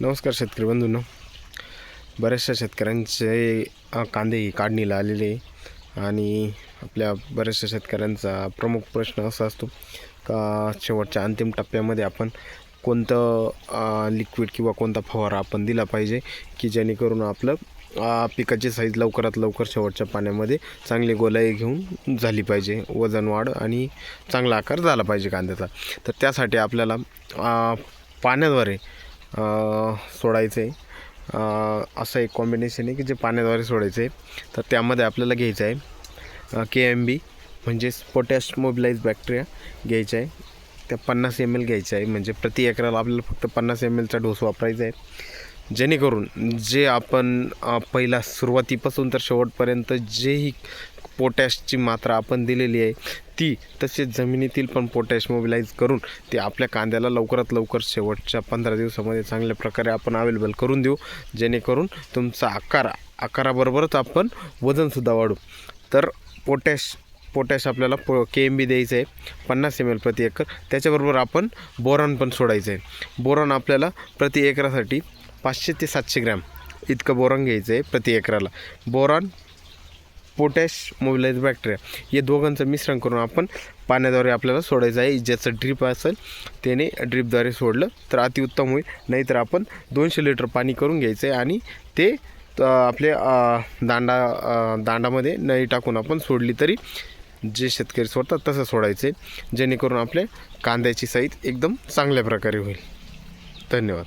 नमस्कार शेतकरी बंधूंनो बऱ्याचशा शेतकऱ्यांचे कांदे काढणीला आलेले आणि आपल्या बऱ्याचशा शेतकऱ्यांचा प्रमुख प्रश्न असा असतो का शेवटच्या अंतिम टप्प्यामध्ये आपण कोणतं लिक्विड किंवा कोणता फवारा आपण दिला पाहिजे की जेणेकरून आपलं पिकाची साईज लवकरात लवकर शेवटच्या पाण्यामध्ये चांगली गोलाई घेऊन झाली पाहिजे. वजन वाढ आणि चांगला आकार झाला पाहिजे कांद्याचा. तर त्यासाठी आपल्याला पाण्याद्वारे सोडायचं. आहे असं एक कॉम्बिनेशन आहे की जे पाण्याद्वारे सोडायचं. आहे तर त्यामध्ये आपल्याला घ्यायचं आहे के एम बी म्हणजेच पोटॅश मोबिलाइज बॅक्टेरिया घ्यायचा आहे. त्या पन्नास एम एल घ्यायचं आहे म्हणजे प्रति एकराला आपल्याला फक्त पन्नास एम एलचा डोस वापरायचा आहे. जेणेकरून जे आपण पहिला सुरुवातीपासून तर शेवटपर्यंत जेही पोटॅशची मात्रा आपण दिलेली आहे ती तसेच जमिनीतील पण पोटॅश मोबिलाईज करून ते आपल्या कांद्याला लवकरात लवकर शेवटच्या पंधरा दिवसामध्ये चांगल्या प्रकारे आपण अवेलेबल करून देऊ. जेणेकरून तुमचा आकार आकाराबरोबरच आपण वजनसुद्धा वाढू. तर पोटॅश पोटॅश आपल्याला पो के एम बी द्यायचं आहे पन्नास एम एल प्रति एकर. त्याच्याबरोबर आपण बोरॉन पण सोडायचं आहे. बोरॉन आपल्याला प्रति एकरासाठी पाचशे ते सातशे ग्रॅम. इतकं बोरॉन घ्यायचं आहे प्रति एकराला. बोरॉन पोटॅश मोबिलाइज बॅक्टेरिया या दोघांचं मिश्रण करून आपण पाण्याद्वारे आपल्याला सोडायचं आहे. ज्याचं ड्रीप असेल त्याने ड्रीपद्वारे सोडलं तर अतिउत्तम होईल. नाहीतर आपण दोनशे लिटर पाणी करून घ्यायचं आहे आणि ते आपले दांडा दांडामध्ये नळी टाकून आपण सोडली तरी जे शेतकरी सोडतात तसं सोडायचे जेणेकरून आपल्या कांद्याची साईज एकदम चांगल्या प्रकारे होईल. धन्यवाद.